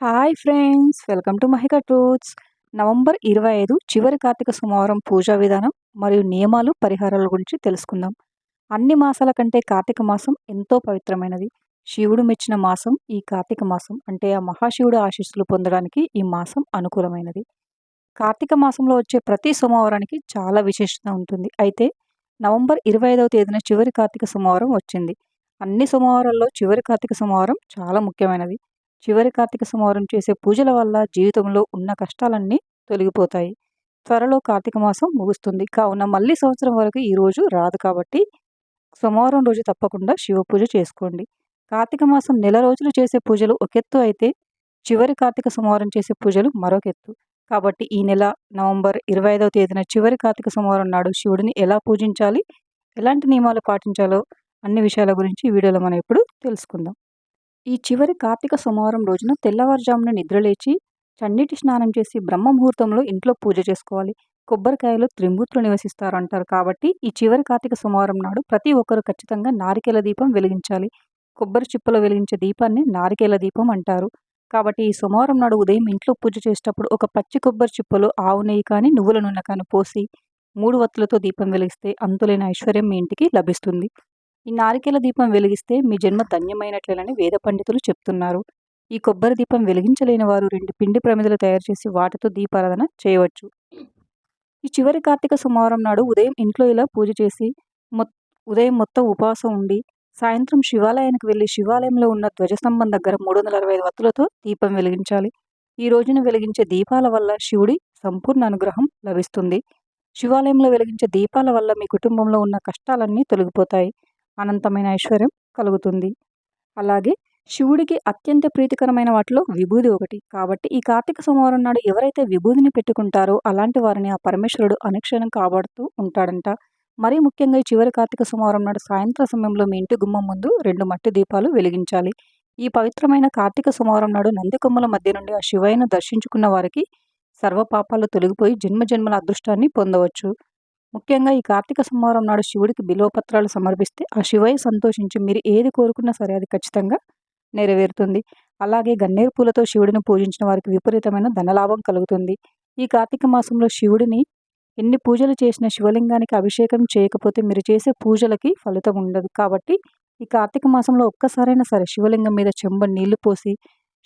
Hi friends welcome to Mahika truths. November ఇరవై ఐదు చివరి కార్తీక సోమవారం పూజా విధానం మరియు నియమాలు పరిహారాల గురించి తెలుసుకుందాం. అన్ని మాసాల కంటే కార్తీక మాసం ఎంతో పవిత్రమైనది. శివుడు మెచ్చిన మాసం ఈ కార్తీక మాసం. అంటే ఆ మహాశివుడు ఆశీస్సులు పొందడానికి ఈ మాసం అనుకూలమైనది. కార్తీక మాసంలో వచ్చే ప్రతి సోమవారానికి చాలా విశేషత ఉంటుంది. అయితే నవంబర్ ఇరవై ఐదవ తేదీన చివరి కార్తీక సోమవారం వచ్చింది. అన్ని సోమవారాల్లో చివరి కార్తీక సోమవారం చాలా ముఖ్యమైనది. చివరి కార్తీక సోమవారం చేసే పూజల వల్ల జీవితంలో ఉన్న కష్టాలన్నీ తొలగిపోతాయి. త్వరలో కార్తీక మాసం ముగుస్తుంది. కావున మళ్ళీ సంవత్సరం వరకు ఈ రోజు రాదు కాబట్టి సోమవారం రోజు తప్పకుండా శివ పూజ చేసుకోండి. కార్తీక మాసం నెల రోజులు చేసే పూజలు ఒకెత్తు అయితే చివరి కార్తీక సోమవారం చేసే పూజలు మరొకెత్తు కాబట్టి ఈ నెల నవంబర్ ఇరవై ఐదవ తేదీన చివరి కార్తీక సోమవారం నాడు శివుడిని ఎలా పూజించాలి? ఎలాంటి నియమాలు పాటించాలో? అన్ని విషయాల గురించి ఈ వీడియోలో మనం ఇప్పుడు తెలుసుకుందాం. ఈ చివరి కార్తీక సోమవారం రోజున తెల్లవారుజామున నిద్రలేచి చన్నీటి స్నానం చేసి బ్రహ్మ ముహూర్తంలో ఇంట్లో పూజ చేసుకోవాలి. కొబ్బరికాయలు త్రిమూర్తులు నివసిస్తారు అంటారు కాబట్టి ఈ చివరి కార్తీక సోమవారం నాడు ప్రతి ఒక్కరు ఖచ్చితంగా నారికేల దీపం వెలిగించాలి. కొబ్బరి చిప్పలో వెలిగించే దీపాన్ని నారికేల దీపం అంటారు. కాబట్టి ఈ సోమవారం నాడు ఉదయం ఇంట్లో పూజ చేసేటప్పుడు ఒక పచ్చి కొబ్బరి చిప్పలో ఆవు నెయ్యి కానీ నువ్వుల నూనె కానీ పోసి మూడు వత్తులతో దీపం వెలిగిస్తే అంతులేని ఐశ్వర్యం మీ ఇంటికి లభిస్తుంది. ఈ నారికేల దీపం వెలిగిస్తే మీ జన్మ ధన్యమైనట్లేనని వేద పండితులు చెప్తున్నారు. ఈ కొబ్బరి దీపం వెలిగించలేని వారు రెండు పిండి ప్రమిదలు తయారు చేసి వాటితో దీపారాధన చేయవచ్చు. ఈ చివరి కార్తీక సోమవారం నాడు ఉదయం ఇంట్లో ఇలా పూజ చేసి మొ ఉదయం మొత్తం ఉపవాసం ఉండి సాయంత్రం శివాలయానికి వెళ్ళి శివాలయంలో ఉన్న ధ్వజస్తంభం దగ్గర మూడు వందల అరవై ఐదు వత్తులతో దీపం వెలిగించాలి. ఈ రోజున వెలిగించే దీపాల వల్ల శివుడి సంపూర్ణ అనుగ్రహం లభిస్తుంది. శివాలయంలో వెలిగించే దీపాల వల్ల మీ కుటుంబంలో ఉన్న కష్టాలన్నీ తొలగిపోతాయి. అనంతమైన ఐశ్వర్యం కలుగుతుంది. అలాగే శివుడికి అత్యంత ప్రీతికరమైన వాటిలో విభూది ఒకటి. కాబట్టి ఈ కార్తీక సోమవారం నాడు ఎవరైతే విభూదిని పెట్టుకుంటారో అలాంటి వారిని ఆ పరమేశ్వరుడు అనుక్షణం కాపాడుతూ ఉంటాడంట. మరీ ముఖ్యంగా ఈ చివరి కార్తీక సోమవారం నాడు సాయంత్ర సమయంలో మీ ఇంటి గుమ్మం ముందు రెండు మట్టి దీపాలు వెలిగించాలి. ఈ పవిత్రమైన కార్తీక సోమవారం నాడు నందికొమ్మల మధ్య నుండి ఆ శివయ్యను దర్శించుకున్న వారికి సర్వపాపాలు తొలగిపోయి జన్మ జన్మల అదృష్టాన్ని పొందవచ్చు. ముఖ్యంగా ఈ కార్తీక సోమవారం నాడు శివుడికి బిలోపత్రాలు సమర్పిస్తే ఆ శివయ్య సంతోషించి మీరు ఏది కోరుకున్నా సరే అది ఖచ్చితంగా నెరవేరుతుంది. అలాగే గన్నేరు పూలతో శివుడిని పూజించిన వారికి విపరీతమైన ధనలాభం కలుగుతుంది. ఈ కార్తీక మాసంలో శివుడిని ఎన్ని పూజలు చేసిన శివలింగానికి అభిషేకం చేయకపోతే మీరు చేసే పూజలకి ఫలితం ఉండదు. కాబట్టి ఈ కార్తీక మాసంలో ఒక్కసారైనా సరే శివలింగం మీద చెంబ నీళ్ళు పోసి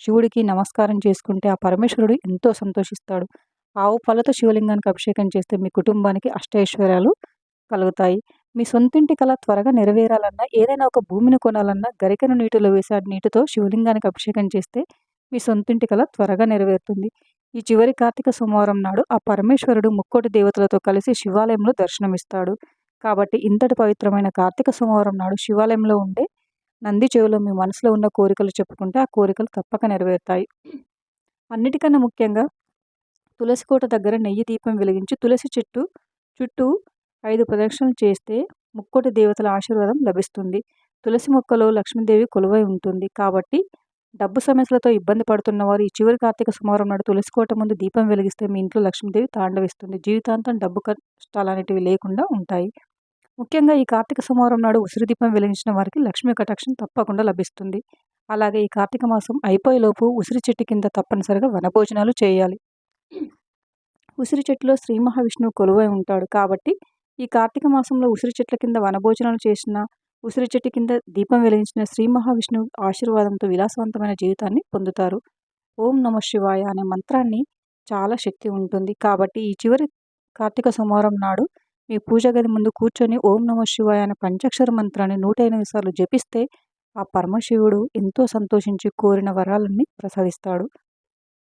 శివుడికి నమస్కారం చేసుకుంటే ఆ పరమేశ్వరుడు ఎంతో సంతోషిస్తాడు. ఆవు పళ్ళతో శివలింగానికి అభిషేకం చేస్తే మీ కుటుంబానికి అష్టైశ్వర్యాలు కలుగుతాయి. మీ సొంతింటి కళ త్వరగా నెరవేరాలన్నా ఏదైనా ఒక భూమిని కొనాలన్నా గరికను నీటిలో వేసాడు నీటితో శివలింగానికి అభిషేకం చేస్తే మీ సొంతింటి కళ త్వరగా నెరవేరుతుంది. ఈ చివరి కార్తీక సోమవారం నాడు ఆ పరమేశ్వరుడు ముక్కోటి దేవతలతో కలిసి శివాలయంలో దర్శనమిస్తాడు. కాబట్టి ఇంతటి పవిత్రమైన కార్తీక సోమవారం నాడు శివాలయంలో ఉండే నంది చెవిలో మీ మనసులో ఉన్న కోరికలు చెప్పుకుంటే ఆ కోరికలు తప్పక నెరవేరుతాయి. అన్నిటికన్నా ముఖ్యంగా తులసి కోట దగ్గర నెయ్యి దీపం వెలిగించి తులసి చెట్టు చుట్టూ ఐదు ప్రదక్షిణలు చేస్తే ముక్కోటి దేవతల ఆశీర్వాదం లభిస్తుంది. తులసి మొక్కలో లక్ష్మీదేవి కొలువై ఉంటుంది. కాబట్టి డబ్బు సమస్యలతో ఇబ్బంది పడుతున్న వారు ఈ చివరి కార్తీక సోమవారం నాడు తులసి కోట ముందు దీపం వెలిగిస్తే మీ ఇంట్లో లక్ష్మీదేవి తాండవిస్తుంది. జీవితాంతం డబ్బు కష్టాలు అనేటివి లేకుండా ఉంటాయి. ముఖ్యంగా ఈ కార్తీక సోమవారం నాడు ఉసిరి దీపం వెలిగించిన వారికి లక్ష్మీ కటాక్షం తప్పకుండా లభిస్తుంది. అలాగే ఈ కార్తీక మాసం అయిపోయేలోపు ఉసిరి చెట్టు కింద తప్పనిసరిగా వనభోజనాలు చేయాలి. ఉసిరి చెట్టులో శ్రీ మహావిష్ణువు కొలువై ఉంటాడు. కాబట్టి ఈ కార్తీక మాసంలో ఉసిరి చెట్ల కింద వనభోజనాలు చేసిన ఉసిరి చెట్టు కింద దీపం వెలిగించిన శ్రీ మహావిష్ణువు ఆశీర్వాదంతో విలాసవంతమైన జీవితాన్ని పొందుతారు. ఓం నమ శివాయ అనే మంత్రాన్ని చాలా శక్తి ఉంటుంది. కాబట్టి ఈ చివరి కార్తీక సోమవారం నాడు మీ పూజ గది ముందు కూర్చొని ఓం నమ శివాయ అనే పంచాక్షర మంత్రాన్ని నూట ఎనిమిది సార్లు జపిస్తే ఆ పరమశివుడు ఎంతో సంతోషించి కోరిన వరాలన్నీ ప్రసాదిస్తాడు.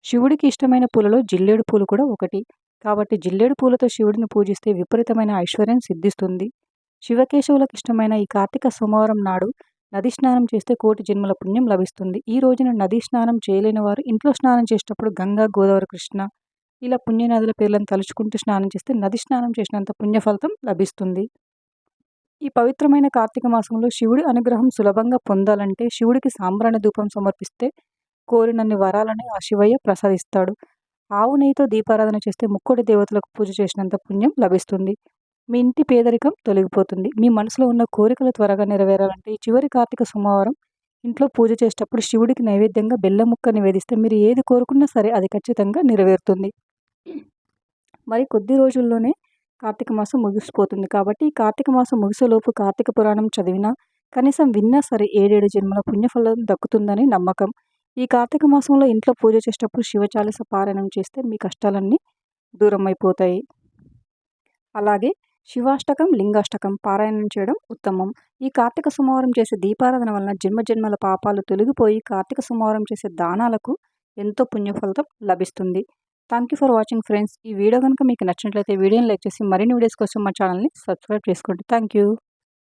శివుడికి ఇష్టమైన పూలలో జిల్లేడు పూలు కూడా ఒకటి. కాబట్టి జిల్లేడు పూలతో శివుడిని పూజిస్తే విపరీతమైన ఐశ్వర్యం సిద్ధిస్తుంది. శివకేశవులకు ఇష్టమైన ఈ కార్తీక సోమవారం నాడు నది స్నానం చేస్తే కోటి జన్మల పుణ్యం లభిస్తుంది. ఈ రోజున నది స్నానం చేయలేని వారు ఇంట్లో స్నానం చేసేటప్పుడు గంగా గోదావరి కృష్ణ ఇలా పుణ్యనదుల పేర్లను తలుచుకుంటూ స్నానం చేస్తే నది స్నానం చేసినంత పుణ్యఫలితం లభిస్తుంది. ఈ పవిత్రమైన కార్తీక మాసంలో శివుడి అనుగ్రహం సులభంగా పొందాలంటే శివుడికి సాంబ్రాణి ధూపం సమర్పిస్తే కోరినన్ని వరాలని ఆ శివయ్య ప్రసాదిస్తాడు. ఆవు నెయ్యితో దీపారాధన చేస్తే ముక్కోటి దేవతలకు పూజ చేసినంత పుణ్యం లభిస్తుంది. మీ ఇంటి పేదరికం తొలగిపోతుంది. మీ మనసులో ఉన్న కోరికలు త్వరగా నెరవేరాలంటే ఈ చివరి కార్తీక సోమవారం ఇంట్లో పూజ చేసేటప్పుడు శివుడికి నైవేద్యంగా బెల్లం ముక్క నివేదిస్తే మీరు ఏది కోరుకున్నా సరే అది ఖచ్చితంగా నెరవేరుతుంది. మరి కొద్ది రోజుల్లోనే కార్తీక మాసం ముగిసిపోతుంది కాబట్టి ఈ కార్తీక మాసం ముగిసేలోపు కార్తీక పురాణం చదివినా కనీసం విన్నా సరే ఏడేడు జన్మల పుణ్యఫలం దక్కుతుందని నమ్మకం. ఈ కార్తీక మాసంలో ఇంట్లో పూజ చేసేటప్పుడు శివచాలిస పారాయణం చేస్తే మీ కష్టాలన్నీ దూరం అయిపోతాయి అలాగే శివాష్టకం లింగాష్టకం పారాయణం చేయడం ఉత్తమం. ఈ కార్తీక సోమవారం చేసే దీపారాధన వలన జన్మజన్మల పాపాలు తొలగిపోయి కార్తీక సోమవారం చేసే దానాలకు ఎంతో పుణ్యఫలితం లభిస్తుంది. Thank you for watching friends ఈ వీడియో కనుక మీకు నచ్చినట్లయితే వీడియోని లైక్ చేసి మరిన్ని వీడియోస్ కోసం మా ఛానల్ని సబ్స్క్రైబ్ చేసుకోండి. Thank you